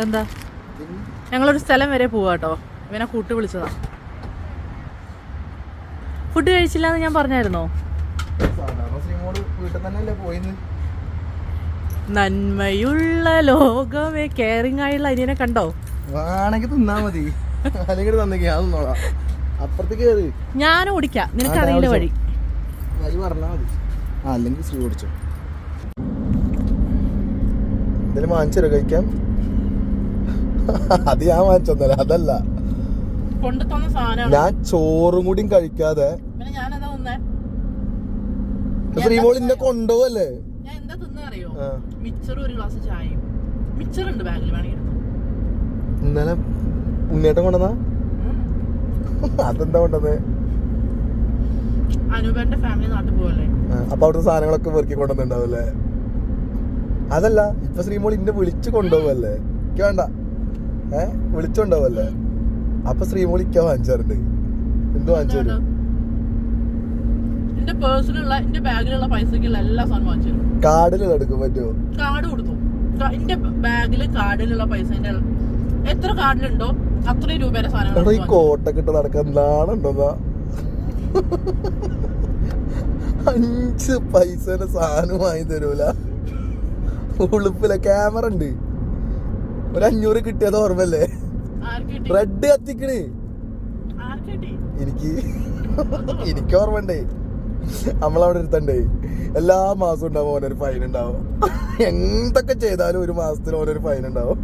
എന്താ? ഞങ്ങളൊരു സ്ഥലം വരെ പോവാട്ടോ. ഇവനെ കൂട്ടി വിളിച്ചതാ. ഫുഡ് കഴിച്ചില്ല എന്ന് ഞാൻ പറഞ്ഞായിരുന്നോ? നന്മയുള്ള ലോകമേ കേറിങ് ആയുള്ള അനിയനെ കണ്ടോ? വേണമെങ്കിൽ തിന്നാ മതി. അല്ലെങ്കിൽ തന്നേക്ക് ഞാൻ തിന്നോളാം. അപ്പുറത്തേക്ക് കയറി ഞാൻ ഓടിക്കാം. നിനക്കറിയില്ല വഴി. വഴി പറഞ്ഞാ മതി. അല്ലെങ്കിൽ ശ്രീ ഓടിച്ചോ. എന്തെങ്കിലും വാങ്ങിച്ചോ കഴിക്കാൻ? അത് ഞാൻ വാങ്ങിച്ചൊന്നല്ല അതല്ല. ഞാൻ ചോറും കൂടിയും കഴിക്കാതെ ശ്രീമോൾ ഇന്നെ കൊണ്ടുപോവല്ലേ? ഞാൻ എന്താ തിന്നേ അറിയോ? ഒരു ഗ്ലാസ് ചായയും. മിച്ചർ ഉണ്ട് ബാഗിൽ വേണമെങ്കിൽ ഇന്നലെ ഉണ്ണേട്ടം കൊണ്ടുവന്നാ. അതെന്താ കൊണ്ടത് അനൂപന്റെ ഫാമിലി നാട്ടിൽ പോവല്ലേ? ആ, അപ്പൊ അവിടുത്തെ സാധനങ്ങളൊക്കെ വെറുക്കി കൊണ്ടുവന്നിട്ടുണ്ടാവല്ലേ അതല്ല ഇപ്പൊ ശ്രീമോൾ ഇന്നെ വിളിച്ചു കൊണ്ടുപോവല്ലേ? വേണ്ട. ഏ? വിളിച്ചുണ്ടാവല്ലേ? അപ്പൊ ശ്രീമോൾ ഇക്ക വാങ്ങിച്ചാറുണ്ട് എന്ത് വാങ്ങിച്ചു തരും എന്റെ പേഴ്സിലുള്ള എന്റെ ബാഗിലുള്ള പൈസക്കുള്ള എല്ലാ വാങ്ങിച്ചു തരും കാർഡിൽ എടുക്കാൻ പറ്റുമോ കാർഡ് കൊടുത്തു. എന്റെ ബാഗിൽ കാർഡിലുള്ള പൈസ എത്ര കാർഡിലുണ്ടോ അത്രയും രൂപയുടെ സാധനം ഈ കോട്ടൊക്കെ ഇട്ട് നടക്കാൻ നാളുണ്ടോ അഞ്ച് പൈസന്റെ സാധനം വാങ്ങി തരൂല ഉളുപ്പിലെ ക്യാമറ ഉണ്ട്. ഒരു അഞ്ഞൂറ് കിട്ടിയത് ഓർമ്മല്ലേ റെഡ് കത്തിക്കണ്. എനിക്ക്. എനിക്ക് ഓർമ്മ ഉണ്ടേ നമ്മളവിടെ ഇരുത്തണ്ടേ എല്ലാ മാസവും ഉണ്ടാവും ഓനൊരു ഫൈൻ ഉണ്ടാവും. എന്തൊക്കെ ചെയ്താലും ഒരു മാസത്തിൽ ഓനൊരു ഫൈൻ ഉണ്ടാവും.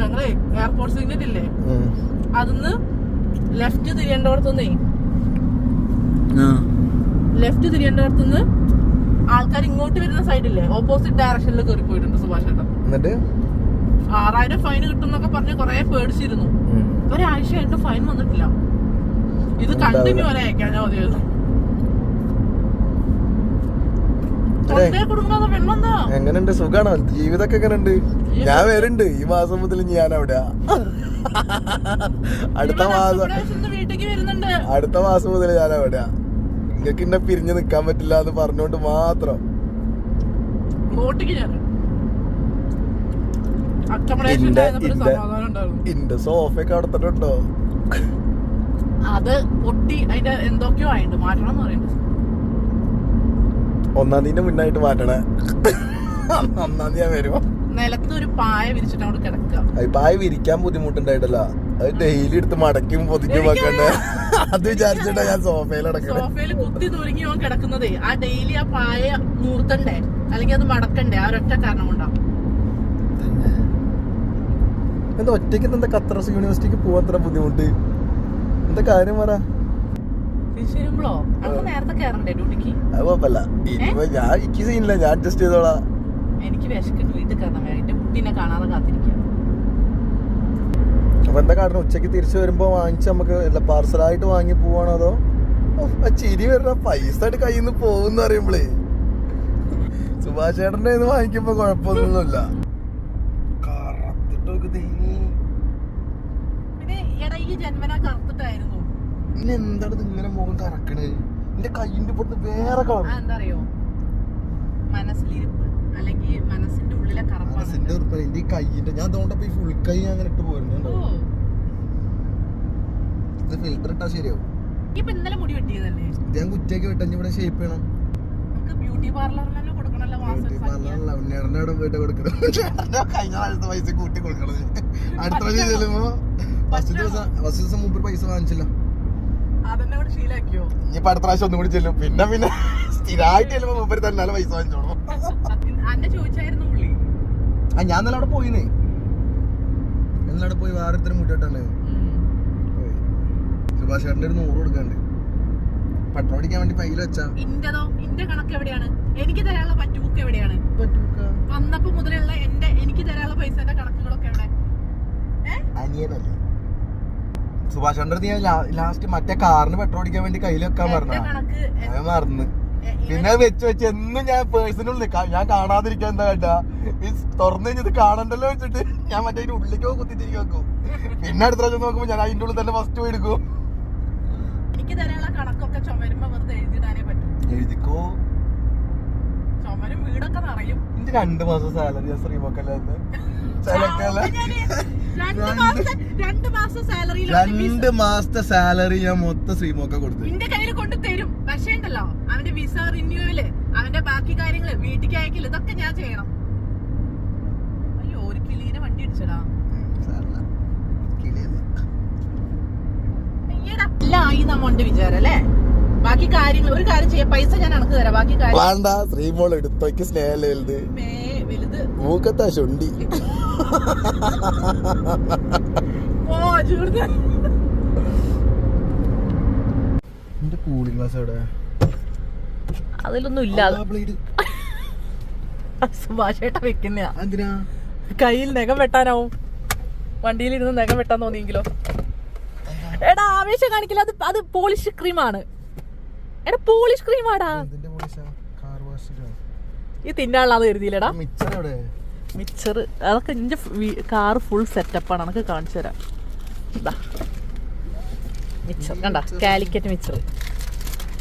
ഞങ്ങളെ എയർപോർട്ട് സിഗ്നറ്റ് ഇല്ലേ? അതിന്ന് ലെഫ്റ്റ് തിരിയേണ്ടവർത്തുന്നേ ലെഫ്റ്റ് തിരിയേണ്ടടത്തുനിന്ന് ആൾക്കാർ ഇങ്ങോട്ട് വരുന്ന സൈഡില്ലേ ഓപ്പോസിറ്റ് ഡയറക്ഷനിൽ കയറി പോയിട്ടുണ്ട് സുഭാഷ് ചേട്ടൻ എന്നിട്ട്? ആറായിരം ഫൈൻ കിട്ടുന്നൊക്കെ പറഞ്ഞ് കൊറേ പേടിച്ചിരുന്നു. ഒരാഴ്ചയായിട്ട് ഫൈൻ വന്നിട്ടില്ല. ഇത് കണ്ടിന്യൂ വരെ അയക്കാൻ എന്താ? എങ്ങനെയുണ്ട്? സുഖാണോ? ജീവിതമൊക്കെ എങ്ങനെയുണ്ട്? ഞാൻ വരുന്നുണ്ട്. ഈ മാസം മുതൽ ഞാൻ അവിടെ അടുത്ത മാസം അടുത്ത മാസം മുതൽ ഞാൻ അവിടെ നിങ്ങക്ക് എന്നെ പിരിഞ്ഞു നിക്കാൻ പറ്റില്ല എന്ന് പറഞ്ഞോണ്ട് മാത്രം. ഇന്റെ- സോഫയൊക്കെ അവിടെ തന്നെ ഉണ്ടോ അത് പൊട്ടി അതിന്റെ എന്തൊക്കെയോ ആയിട്ട് മാറ്റണം എന്ന് പറയുന്നത് ഒന്നാം തീയതി മുന്നായിട്ട് മാറ്റണേ. ഒന്നാം തീയതി വരുമോ നിലത്തൊരു പായ വിരിച്ചിട്ട് അവിടെ കിടക്കുക. പായ വിരിക്കാൻ ബുദ്ധിമുട്ടുണ്ടായിട്ടല്ല. അത് ഡെയിലി എടുത്ത് മടക്കും പൊതിക്കും വെക്കണ്ടേ? അത് വിചാരിച്ചിട്ടാ ഞാൻ സോഫയിൽ സോഫയിൽ കുത്തി തുരുങ്ങി ഓൻ കിടക്കുന്നതേ. ആ ഡെയിലി ആ പായ നൂർത്തണ്ടേ അല്ലെങ്കിൽ അത് മടക്കണ്ടേ? ആ ഒരൊറ്റ കാരണം കൊണ്ടാവും എന്താ ഒറ്റയ്ക്ക് എന്താ ഖത്തറസ് യൂണിവേഴ്സിറ്റിക്ക് പോവാൻ അത്ര ബുദ്ധിമുട്ട്? എന്താ കാര്യം പറ? ഞാൻ സീനില്ല ഞാൻ അഡ്ജസ്റ്റ് ചെയ്തോളാം. എനിക്ക് വിശക്കിട്ട് വീട്ടിൽ കയറണം എന്റെ കുട്ടീനെ കാണാതെ കാത്തിരിക്കുക അപ്പൊ എന്താ കാരണം ഉച്ചയ്ക്ക് തിരിച്ചു വരുമ്പോൾ വാങ്ങിച്ച് നമുക്ക് പാർസലായിട്ട് വാങ്ങി പോവാണോ അതോ? ആ ചിരി വരുന്ന പൈസ ആയിട്ട് കയ്യിൽ നിന്ന് പോകുന്ന പറയുമ്പളേ സുഭാഷ് ചേട്ടന്റെ ഇത് വാങ്ങിക്കുമ്പോൾ കുഴപ്പമൊന്നുമില്ല. പിന്നെ എന്താണ് ഇങ്ങനെ മുഖം കറക്കണേ? എന്റെ കയ്യിന്റെ പുറത്ത് വേറെ കളർ. എന്താ അറിയോ? മനസ്സിലിരിപ്പ്. അല്ലെങ്കിൽ മനസ്സിന്റെ ഉള്ളിലെ കറപ്പാണ്. എന്റെ ഈ കൈയിന്റെ ഞാൻ അതുകൊണ്ട് ഈ ഫുൾ കൈ അങ്ങനെ ഇട്ട് പോരുന്നുണ്ടോ. ഇത് ഫിൽറ്റർ ഇട്ടാ ശരിയാവും. ഇപ്പൊ ഇന്നലെ മുടി വെട്ടിയതല്ലേ? ഞാൻ കുറ്റിയൊക്കെ വിട്ടഞ്ഞ് ഇവിടെ ഷേപ്പ് ചെയ്യണം. നമുക്ക് ബ്യൂട്ടി കൊടുക്കണല്ലോ അവിടെ പോയിട്ട് കൊടുക്കണം കഴിഞ്ഞ പ്രാവശ്യത്തെ പൈസ കൂട്ടി കൊടുക്കണത്. അടുത്ത പ്രാവശ്യം ചെല്ലുമ്പോ ഫസ്റ്റ് ദിവസം ഫസ്റ്റ് ദിവസം മുമ്പ് പൈസ വാങ്ങിച്ചില്ല. അതെന്നെ കൂടെ ശീലാക്കിയോ? ഇനിയിപ്പോ അടുത്ത പ്രാവശ്യം ഒന്നും കൂടി ചെല്ലും. പിന്നെ പിന്നെ സ്ഥിരമായിട്ട് ചെല്ലുമ്പോ മുമ്പ് തന്നെ പൈസ വാങ്ങിച്ചോളൂ. ചോദിച്ചായിരുന്നു ആ ഞാൻ ഇന്നലെ അവിടെ പോയിന്നേ ഇന്നലെ അവിടെ പോയി വേറെ ഇത്തരം മുട്ടിട്ടാണ് സുഭാഷ് ചേട്ടന്റെ ഒരു നൂറ് കൊടുക്കാണ്ട് പെട്രോൾ അടിക്കാൻ വേണ്ടി പൈല വെച്ചാ. ഇന്റതോ? ഇന്റെ കണക്ക് എവിടെയാണ്? എനിക്ക് തരാനുള്ള എവിടെയാണ്? വന്നപ്പോ മുതലുള്ള എന്റെ എനിക്ക് തരാനുള്ള പൈസന്റെ കണക്കുകളൊക്കെ എവിടെ? അനിയനല്ലേ? സുഭാഷ് ഞാൻ ലാസ്റ്റ് മറ്റേ കാറിന് പെട്രോൾ അടിക്കാൻ വേണ്ടി കയ്യിൽ വെക്കാൻ പറഞ്ഞ അത് മറന്ന്. പിന്നെ വെച്ച് വെച്ച് എന്നും ഞാൻ പേഴ്സണൽ ഞാൻ കാണാതിരിക്കാൻ എന്താ കേട്ടാ? മീൻസ് തുറന്നു കഴിഞ്ഞത് കാണണ്ടല്ലോ വെച്ചിട്ട് ഞാൻ മറ്റേ അതിന്റെ ഉള്ളിലേക്ക് കുത്തിത്തിരിക്കും വെക്കും. പിന്നെ അടുത്ത പ്രാവശ്യം നോക്കുമ്പോ ഞാൻ അതിന്റെ ഉള്ളിൽ തന്നെ ഫസ്റ്റ് പോയി എടുക്കും. എനിക്ക് തരാനുള്ള കണക്കൊക്കെ ചുമരുമ്പോ വെറുതെ എഴുതിയിടാനേ പറ്റും. എഴുതിക്കോ? ചുമരും വീടൊക്കെ നിറയും. എന്റെ രണ്ട് മാസം സാലറി സാലറിയിൽ രണ്ട് മാസത്തെ സാലറി ഞാൻ മൊത്തം ശ്രീമോക്ക കൊടുത്തു നിന്റെ കയ്യിൽ കൊണ്ട് തരും പക്ഷേ ഉണ്ടല്ലോ അവന്റെ വിസ റിന്യൂവൽ അവന്റെ ബാക്കി കാര്യങ്ങൾ വീട്ടിലേക്ക് അയക്കൽ ഇതൊക്കെ ഞാൻ ചെയ്യണം. അയ്യോ ഒരു കിളീനെ വണ്ടി അടിച്ചടാ എല്ലാം വിചാരം അല്ലേ? ബാക്കി കാര്യങ്ങൾ ഒരു കാര്യം ചെയ്യാം പൈസ ഞാൻ അണക്ക് തരാം ബാക്കി കാര്യം വേണ്ട ശ്രീമോൾ എടുത്തോക്ക് സ്നേഹല്ലേ വലുത്? മേ വലുത്. മൂക്കത്താ ചുണ്ടി. ഓ ചൂടുന്ന എന്റെ കൂളിംഗ് ഗ്ലാസ് എവിടെ? അതിലൊന്നും ഇല്ല. സുഭാഷേട്ട വെക്കുന്ന കയ്യിൽ നഖം വെട്ടാനാവും. വണ്ടിയിലിരുന്ന് നഖം വെട്ടാൻ തോന്നിയെങ്കിലോ. എടാ ആവേശം കാണിക്കില്ല അത് അത് പോളിഷ് ക്രീമാണ് എടാ പോളിഷ് ക്രീമാടാ ഈ തിന്നാളാന്ന് കരുതിയില്ലടാ. മിച്ചർ അതൊക്കെ എന്റെ കാർ ഫുൾ സെറ്റപ്പാണ് എനിക്ക് കാണിച്ചു തരാം. ഇതാ മിക്സർ കണ്ട? കാലിക്കറ്റ് മിക്സർ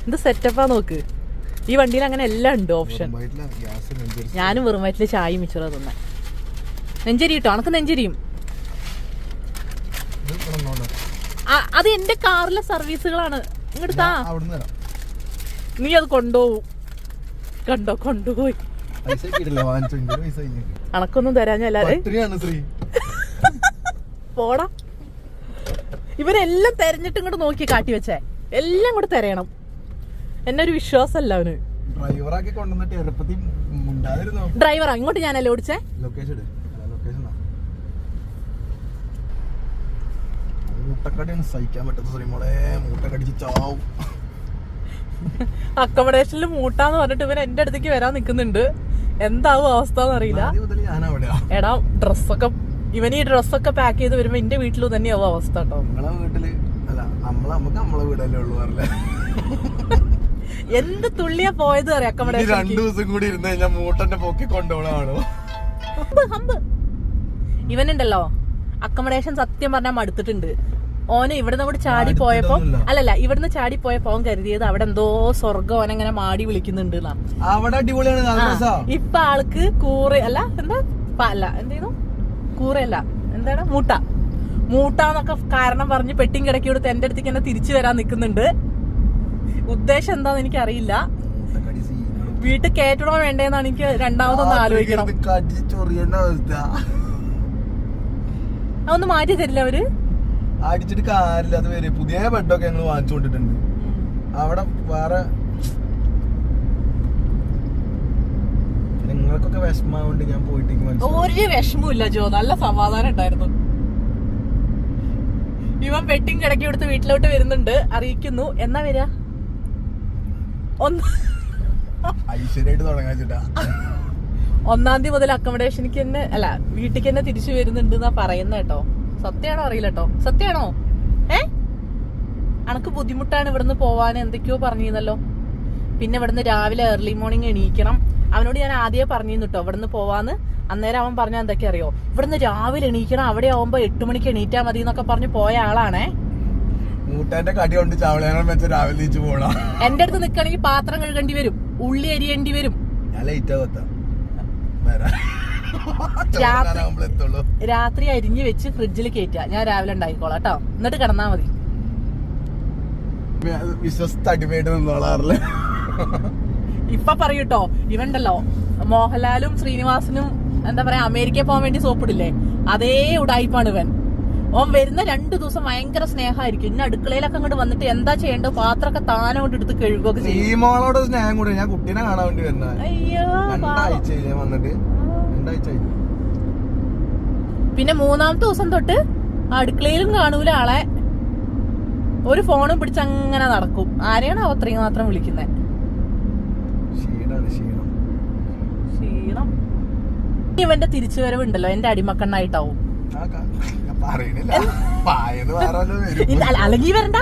എന്ത് സെറ്റപ്പാ നോക്ക്? ഈ വണ്ടിയിൽ അങ്ങനെ എല്ലാം ഉണ്ട് ഓപ്ഷൻ. ഞാനും വെറും വയറ്റിൽ ചായ മിച്ചറ തിന്നെ. നെഞ്ചരി കിട്ടോ അനക്ക് നെഞ്ചരിയും. അത് എന്റെ കാറിലെ സർവീസുകളാണ്. ഇങ്ങോട്ട് നീ അത് കൊണ്ടുപോവും കണ്ടോ? കൊണ്ടുപോയി. അണക്കൊന്നും തരാഞ്ഞല്ലാതെ പോടാ. ഇവരെല്ലാം തെരഞ്ഞിട്ട് ഇങ്ങോട്ട് നോക്കി കാട്ടി വെച്ചേ. എല്ലാം കൂടെ തെരയണം. എന്നെ ഒരു വിശ്വാസമല്ല അവന്. ഡ്രൈവറാക്കി കൊണ്ടുവന്നിട്ട് എളുപ്പത്തിൽ മുണ്ടാതിരുന്നോ? ഡ്രൈവറാ ഇങ്ങോട്ട് ഞാനല്ലേ ഓടിച്ചേ? ലൊക്കേഷൻ ഇട്. ലൊക്കേഷൻ മൂട്ടക്കടിയാണ് സഹിക്കാൻ പറ്റാത്ത ശ്രീമോളെ മൂട്ടക്കടിച്ച് ചാവും. അക്കോമഡേഷനിൽ മൂട്ടാന്ന് പറഞ്ഞിട്ട് ഇവൻ എന്റെ അടുത്തേക്ക് വരാൻ നിൽക്കുന്നുണ്ട് എന്താവും അവസ്ഥ എന്നറിയില്ല എടാ ഡ്രസ്സൊക്കെ ഇവൻ ഈ ഡ്രസ്സൊക്കെ പാക്ക് ചെയ്ത് വരുമ്പോ എന്റെ വീട്ടിൽ തന്നെയാവും അവസ്ഥ കേട്ടോ. നിങ്ങളെ വീട്ടിൽ അല്ല നമ്മളെ നമുക്ക് നമ്മളെ വീടല്ലേ ഉള്ളു പറഞ്ഞേ എന്ത് തുള്ളിയാ പോയത് അറിയാം രണ്ടു ദിവസം കൂടി ഇരുന്ന് കഴിഞ്ഞാൽ മൂട്ടന്റെ പൊക്കി ഹമ്പ് ഹമ്പ്. ഇവനുണ്ടല്ലോ അക്കോമഡേഷൻ സത്യം പറഞ്ഞാൽ മടുത്തിട്ടുണ്ട്. ഓന് ഇവിടുന്ന് കൂടി ചാടി പോയപ്പോ അല്ലല്ല ഇവിടുന്ന് ചാടി പോയപ്പോ ഓൻ കരുതിയത് അവിടെ എന്തോ സ്വർഗം ഓനെങ്ങനെ മാടി വിളിക്കുന്നുണ്ട് ഇപ്പൊ ആൾക്ക് കൂറ അല്ല എന്താ? അല്ല ചെയ്തു? കൂറയല്ല എന്താണ്? മൂട്ട. മൂട്ടാന്നൊക്കെ കാരണം പറഞ്ഞ് പെട്ടിയും കിടക്കി കൊടുത്ത് എന്റെ അടുത്തേക്ക് എന്നെ തിരിച്ചു വരാൻ നിൽക്കുന്നുണ്ട് ഉദ്ദേശം എന്താന്ന് എനിക്ക് അറിയില്ല മൂട്ടക്കടി സീനുകളും. വീട്ടിൽ കയറ്റണോ വേണ്ടേന്നാണ് എനിക്ക് രണ്ടാമതൊന്ന് ആലോചിക്കണം. അതൊന്ന് മാറ്റി തരില്ല അവർ? അടിച്ചിട്ട് കാര്യമില്ല അത് വരെ. പുതിയ ബെഡൊക്കെ ഞങ്ങൾ വാങ്ങിച്ചു കൊണ്ടിട്ടുണ്ട്. അവിടെ വേറെ നിങ്ങൾക്കൊക്കെ വിഷമാവുണ്ട് ഞാൻ പോയിട്ട് ഒരു വിഷമമില്ല ജോ. നല്ല സമാധാനം ഉണ്ടായിരുന്നു. ഇവൻ വെട്ടിങ് കിടക്കി കൊടുത്ത് വീട്ടിലോട്ട് വരുന്നുണ്ട്. അറിയിക്കുന്നു. എന്നാ വരിക? ഒന്ന് ഐശ്വര്യമായിട്ട് തുടങ്ങാൻ വെച്ചിട്ടാ. ഒന്നാം തീയതി മുതൽ അക്കോമഡേഷനിക്ക് തന്നെ അല്ല വീട്ടിക്ക് തന്നെ തിരിച്ചു വരുന്നുണ്ട് എന്നാ പറയുന്ന കേട്ടോ. സത്യമാണോ അറിയില്ല കേട്ടോ. സത്യമാണോ ഏ? അനക്ക് ബുദ്ധിമുട്ടാണ് ഇവിടുന്ന് പോവാൻ എന്തൊക്കെയോ പറഞ്ഞിരുന്നല്ലോ. പിന്നെ ഇവിടുന്ന് രാവിലെ ഏർലി മോർണിംഗ് എണീക്കണം. അവനോട് ഞാൻ ആദ്യമേ പറഞ്ഞിരുന്നു കേട്ടോ ഇവിടുന്ന് പോവാന്ന്. അന്നേരം അവൻ പറഞ്ഞ എന്തൊക്കെ അറിയോ? ഇവിടുന്ന് രാവിലെ എണീക്കണം അവിടെ ആവുമ്പോ എട്ട് മണിക്ക് എണീറ്റാ മതി എന്നൊക്കെ പറഞ്ഞ് പോയ ആളാണേ. മൂട്ടാന്റെ കടി കൊണ്ട് ചവളയാനം വെച്ച് രാവിലെ നീച്ച് പോടാ എന്റെ അടുത്ത് നിക്കണെങ്കിൽ പാത്രം കഴുകേണ്ടി വരും ഉള്ളി അരിയേണ്ടി വരും. ഞാൻ ലൈറ്റ് ആകത്താ വരാം. രാത്രി- അരിഞ്ഞു എത്തുള്ളൂ. രാത്രി അരിഞ്ഞ് വെച്ച് ഫ്രിഡ്ജിൽ കയറ്റുക ഞാൻ രാവിലെ ഉണ്ടായിക്കോളാം കേട്ടോ. എന്നിട്ട് കിടന്നാ മതി. വിശ്വസ്ത അടിമയായിട്ട് നിന്നോളാറില്ല? ഇപ്പൊ പറയൂട്ടോ ഇവണ്ടല്ലോ. മോഹൻലാലും ശ്രീനിവാസനും എന്താ പറയാ അമേരിക്കയിൽ പോകാൻ വേണ്ടി സോപ്പിടില്ലേ? അതേ ഉടായിപ്പാണ് ഇവൻ. ഓൻ വരുന്ന രണ്ടു ദിവസം ഭയങ്കര സ്നേഹമായിരിക്കും ഇന്ന അടുക്കളയിലൊക്കെ അങ്ങോട്ട് വന്നിട്ട് എന്താ ചെയ്യേണ്ടത്? പാത്രമൊക്കെ താനെ കൊണ്ട് എടുത്ത് കഴുകുകയൊക്കെ ചെയ്യും. സീമോളോട് സ്നേഹം കൂടെ ഞാൻ കുട്ടീനെ കാണാൻ വേണ്ടി വരുന്ന അയ്യോ പാവം. രണ്ടാഴ്ച ഞാൻ വന്നിട്ട് രണ്ടാഴ്ച ആയി. പിന്നെ മൂന്നാമത്തെ ദിവസം തൊട്ട് അടുക്കളയിലും കാണൂല ആളെ. ഒരു ഫോണും പിടിച്ച് അങ്ങനെ നടക്കും. അവ അത്രയും മാത്രം വിളിക്കുന്നത് ക്ഷീണാണ് ക്ഷീണം. ക്ഷീണം. ഇവന്റെ തിരിച്ചുവരവുണ്ടല്ലോ. എന്റെ അടിമക്കണ്ണായിട്ടാവും. ആ ക- അല്ലെങ്കിൽ വരണ്ട.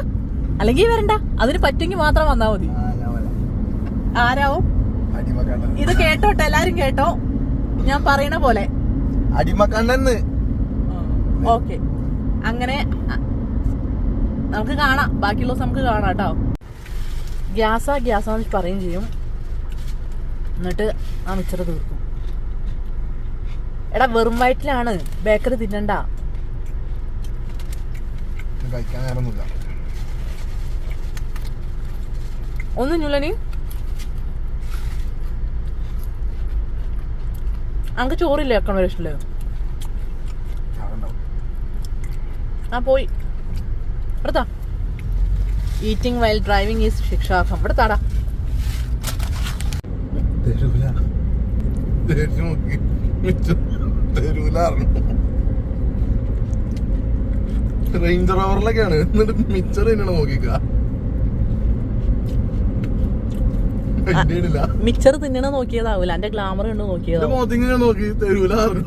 അല്ലെങ്കിൽ വരണ്ട. അതിന് പറ്റുമെങ്കിൽ മാത്രം വന്നാ മതി. ആരാവും? ഇത് കേട്ടോട്ടെ എല്ലാരും കേട്ടോ. ഞാൻ പറയണ പോലെ. അടിമക്കണ്ണെന്ന് ഓക്കെ. അങ്ങനെ നമുക്ക് കാണാം. ബാക്കിയുള്ള നമുക്ക് കാണാം കേട്ടോ. ഗ്യാസാ ഗ്യാസാന്ന് പറയും ചെയ്യും. എന്നിട്ട് ആ മിച്ചറ് തീർക്കും. എടാ വെറും വയറ്റിലാണ്. ബേക്കറി തിന്നണ്ട. കഴിക്കാൻ നേരമൊന്നുമില്ല. ഒന്നും അനക്ക് ചോറില്ലേ അക്കോമഡേഷനിൽ ആ പോയി. ഇവിടത്താ ഈറ്റിംഗ് വൈൽ ഡ്രൈവിംഗ് ഈസ് ശിക്ഷാർഹം. ഇവിടെ താടാ. തരൂല തരൂല റേഞ്ചർ റോവറിലൊക്കെയാണ് എന്നിട്ട് മിച്ചർ തന്നെയാണ് നോക്കിക്ക. മിക്സർ തിന്നണ നോക്കിയതാവൂല. എന്റെ ഗ്ലാമർ കണ്ട് നോക്കിയതാ നോക്കിയതാവും നോക്കി. തരൂല പറഞ്ഞു.